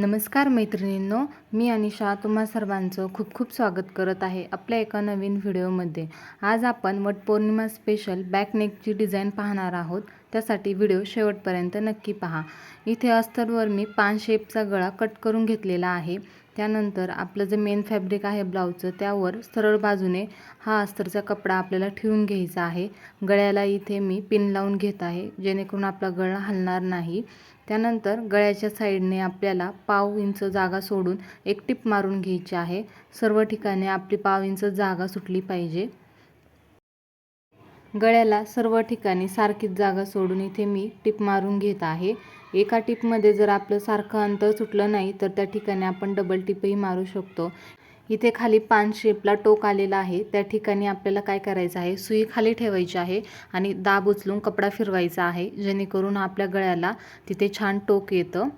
नमस्कार मैत्रिणींनो मी अनिशा तुम्हा सर्वांचं खूप खूप स्वागत करत आहे आपल्या एका नवीन व्हिडिओमध्ये. आज आपण वटपौर्णिमा स्पेशल बॅक नेकची डिझाईन पाहणार आहोत. त्यासाठी व्हिडिओ शेवटपर्यंत नक्की पहा. इथे अस्तरवर मी पान शेपचा गळा कट करून घेतलेला आहे. त्यानंतर आपलं जे मेन फॅब्रिक आहे ब्लाऊजचं त्यावर सरळ बाजूने हा अस्तरचा कपडा आपल्याला ठेवून घ्यायचा आहे. गळ्याला इथे मी पिन लावून घेत आहे जेणेकरून आपला गळा हलणार नाही. त्यानंतर गळ्याच्या साईडने आपल्याला पाव इंच जागा सोडून एक टिप मारून घ्यायची आहे. सर्व ठिकाणी आपली पाव इंच जागा सुटली पाहिजे. गळ्याला सर्व ठिकाणी सारखीच जागा सोडून इथे मी टिप मारून घेत आहे. एका टिपमध्ये जर आपलं सारखं अंतर सुटलं नाही तर त्या ठिकाणी आपण डबल टिपही मारू शकतो. इथे खाली पान शेपला टोक आलेला आहे. त्या ठिकाणी आपल्याला काय करायचं आहे? सुई खाली ठेवायची आहे आणि दाब उचलून कपडा फिरवायचा आहे जेणेकरून आपल्या गळ्याला तिथे छान टोक येतं.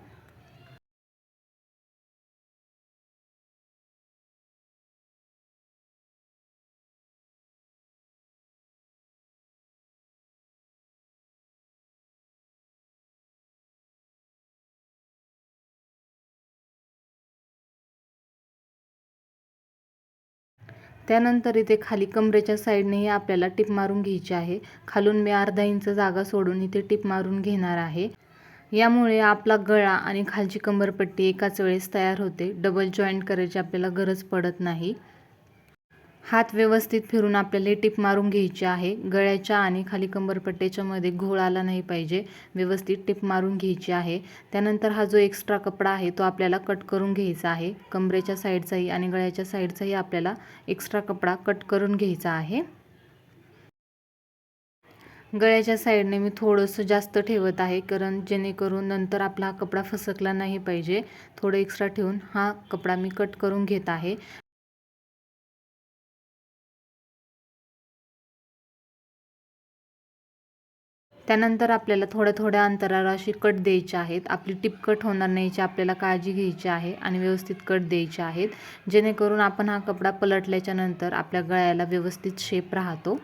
त्यानंतर इथे खाली कमरेच्या साईडनेही आपल्याला टिप मारून घ्यायची आहे. खालून मी अर्धा इंच जागा सोडून इथे टिप मारून घेणार आहे. यामुळे आपला गळा आणि खालची कंबरपट्टी एकाच वेळेस तयार होते. डबल जॉईंट करायची आपल्याला गरज पडत नाही. हात व्यवस्थित फिरून आपल्याला टिप मारून घ्यायची आहे. गळ्याच्या आणि खाली कंबरपट्ट्याच्या मध्ये घोळ आला नाही पाहिजे. व्यवस्थित टिप मारून घ्यायची आहे. त्यानंतर हा जो एक्स्ट्रा कपडा आहे तो आपल्याला कट करून घ्यायचा आहे. कमरेच्या साईडचाही आणि गळ्याच्या साईडचाही आपल्याला एक्स्ट्रा कपडा कट करून घ्यायचा आहे. गळ्याच्या साईडने मी थोडंसं जास्त ठेवत आहे कारण जेणेकरून नंतर आपला हा कपडा फसकला नाही पाहिजे. थोडं एक्स्ट्रा ठेवून हा कपडा मी कट करून घेत आहे. त्यानंतर आपल्याला थोड्या थोड्या अंतरावर अशी कट द्यायचे आहेत. आपली टिप कट होणार नाही याची आपल्याला काळजी घ्यायची आहे आणि व्यवस्थित कट द्यायचे आहेत. जेणेकरून आपण हा कपडा पलटल्याच्या नंतर आपल्या गळ्याला व्यवस्थित शेप राहतो.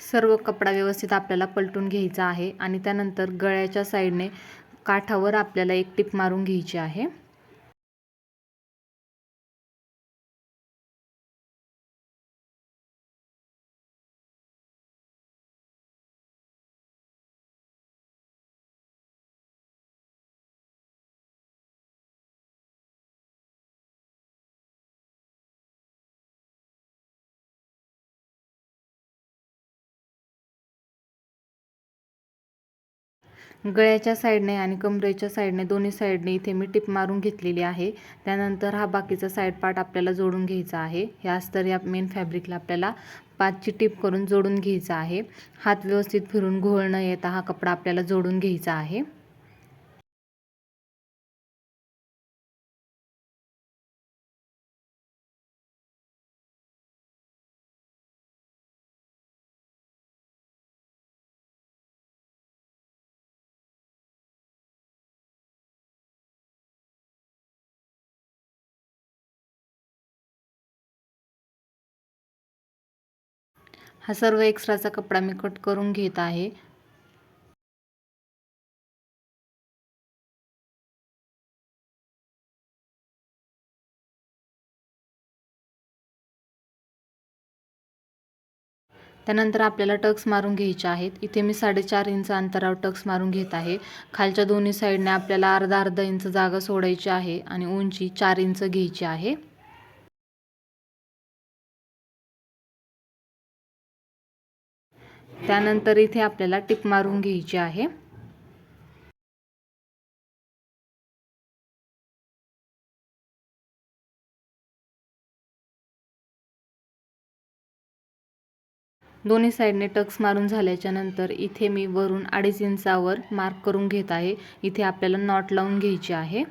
सर्व कपडा व्यवस्थित आपल्याला पलटून घ्यायचा आहे आणि त्यानंतर गळ्याच्या साईडने काठावर आपल्याला एक टिप मारून घ्यायची आहे. गळ्याच्या साईडने आणि कमरेच्या साईडने दोन्ही साईडने इथे मी टिप मारून घेतलेली आहे. त्यानंतर हा बाकीचा साईड पार्ट आपल्याला जोडून घ्यायचा आहे. ह्याच तर या मेन फॅब्रिकला आपल्याला पाचची टिप करून जोडून घ्यायचा आहे. हात व्यवस्थित फिरून घोळ न येता हा कपडा आपल्याला जोडून घ्यायचा आहे. हा सर्व एक्स्ट्राचा कपडा मी कट करून घेत आहे. त्यानंतर आपल्याला टक्स मारून घ्यायचे आहेत. इथे मी साडेचार इंच अंतरावर टक्स मारून घेत आहे. खालच्या दोन्ही साईडने आपल्याला अर्धा अर्धा इंच जागा सोडायची आहे आणि उंची चार इंच घ्यायची आहे. त्यानंतर इथे आपल्याला टिप मारून घ्यायची आहे. दोन्ही साईडने टक्स मारून झाल्याच्यानंतर इथे मी वरून अडीच इंचावर मार्क करून घेत आहे. इथे आपल्याला नॉट लावून घ्यायची आहे.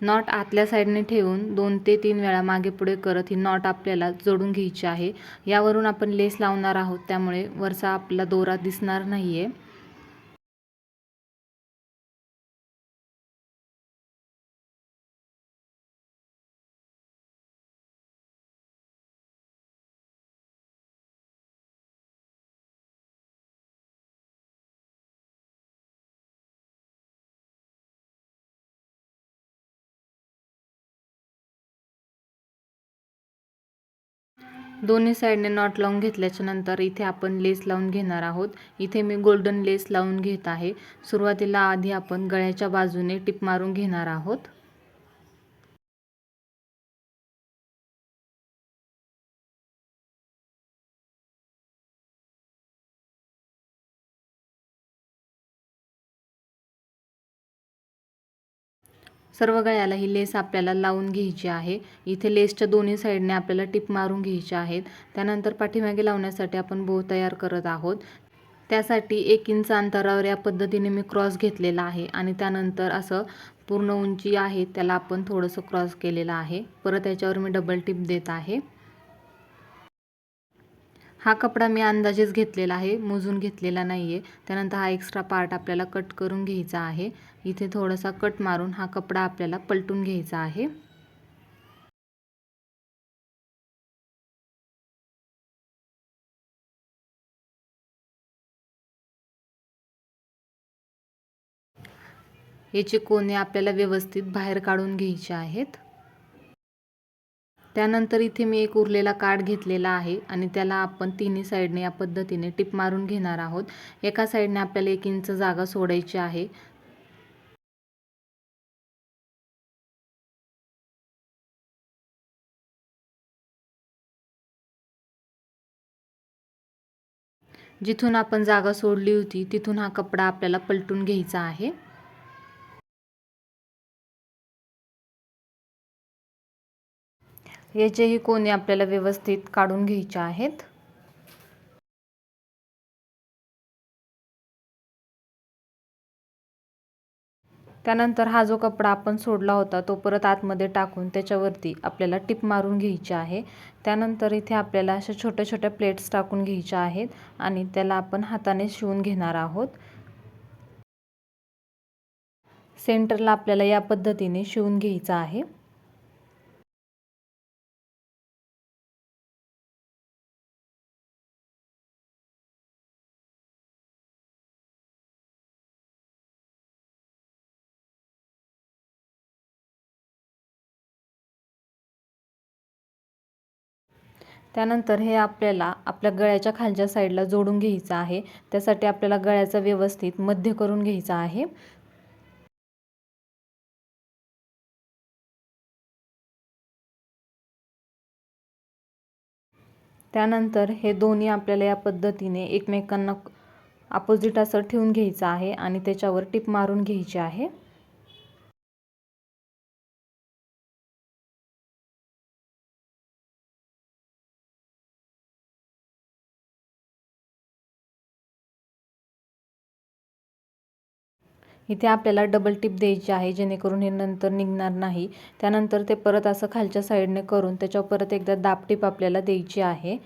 नॉट आतल्या साईडने ठेवून दोन ते तीन वेळा मागे पुढे करत ही नॉट आपल्याला जोडून घ्यायची आहे. यावरून आपण लेस लावणार आहोत त्यामुळे वरचा आपला दोरा दिसणार नाही आहे दोन्ही साईडने नॉट लावून घेतल्याच्या नंतर इथे आपण लेस लावून घेणार आहोत. इथे मी गोल्डन लेस लावून घेत आहे. सुरुवातीला आधी आपण गळ्याच्या बाजूने टिप मारून घेणार आहोत. सर्व गळ्याला ही लेस आपल्याला लावून घ्यायची आहे. इथे लेसच्या दोन्ही साईडने आपल्याला टिप मारून घ्यायची आहेत. त्यानंतर पाठीमागे लावण्यासाठी आपण बो तयार करत आहोत. त्यासाठी एक इंच अंतरावर या पद्धतीने मी क्रॉस घेतलेला आहे आणि त्यानंतर असं पूर्ण उंची आहे त्याला आपण थोडंसं क्रॉस केलेलं आहे. परत याच्यावर मी डबल टिप देत आहे. हा कपडा मी अंदाजेच घेतलेला आहे मोजून घेतलेला नाही आहे त्यानंतर हा एक्स्ट्रा पार्ट आपल्याला कट करून घ्यायचा आहे. इथे थोडासा कट मारून हा कपडा आपल्याला पलटून घ्यायचा आहे. याचे कोणे आपल्याला व्यवस्थित बाहेर काढून घ्यायचे आहेत. त्यानंतर इथे मी एक उरलेला कार्ड घेतलेला आहे आणि त्याला आपण तिन्ही साईडने या पद्धतीने टिप मारून घेणार आहोत. एका साईडने आपल्याला एक इंच जागा सोडायची आहे. जिथून आपण जागा सोडली होती तिथून हा कपडा आपल्याला पलटून घ्यायचा आहे. याचेही कोणी आपल्याला व्यवस्थित काढून घ्यायचे आहेत. त्यानंतर हा जो कपडा आपण सोडला होता तो परत आतमध्ये टाकून त्याच्यावरती आपल्याला टिप मारून घ्यायची आहे. त्यानंतर इथे आपल्याला अशा छोट्या छोट्या प्लेट्स टाकून घ्यायच्या आहेत आणि त्याला आपण हाताने शिवून घेणार आहोत. सेंटरला आपल्याला या पद्धतीने शिवून घ्यायचं आहे. त्यानंतर हे आपल्याला आपल्या गळ्याच्या खालच्या साईडला जोडून घ्यायचं आहे. त्यासाठी आपल्याला गळ्याचा व्यवस्थित मध्य करून घ्यायचा आहे. त्यानंतर हे दोन्ही आपल्याला या पद्धतीने एकमेकांना अपोजिट असं ठेवून घ्यायचं आहे आणि त्याच्यावर टिप मारून घ्यायची आहे. इथे आपल्याला डबल टिप द्यायची आहे जेणेकरून हे नंतर निघणार नाही. त्यानंतर ते परत असं खालच्या साईडने करून त्याच्यावर परत एकदा दाब टिप आपल्याला द्यायची आहे.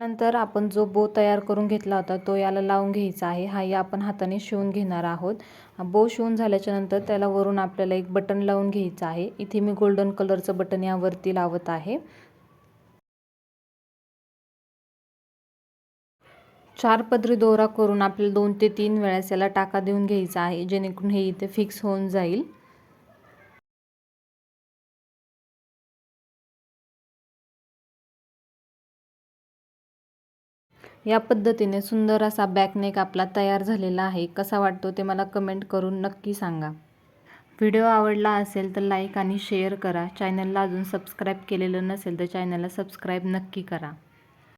नंतर आपण जो बो तयार करून घेतला होता तो याला लावून घ्यायचा आहे. हा या आपण हाताने शिवून घेणार आहोत. बो शिवून झाल्याच्यानंतर त्याला वरून आपल्याला एक बटन लावून घ्यायचं आहे. इथे मी गोल्डन कलरचं बटन यावरती लावत आहे. चार पदरी दोरा करून आपल्याला दोन ते तीन वेळेस याला टाका देऊन घ्यायचा आहे. जेणेकरून हे इथे फिक्स होऊन जाईल. या पद्धतीने सुंदर असा बॅकनेक आपला तयार झालेला आहे. कसा वाटतो ते मला कमेंट करून नक्की सांगा. व्हिडिओ आवडला असेल तर लाईक आणि शेअर करा. चॅनलला अजून सबस्क्राईब केलेलं नसेल तर चॅनलला सबस्क्राईब नक्की करा.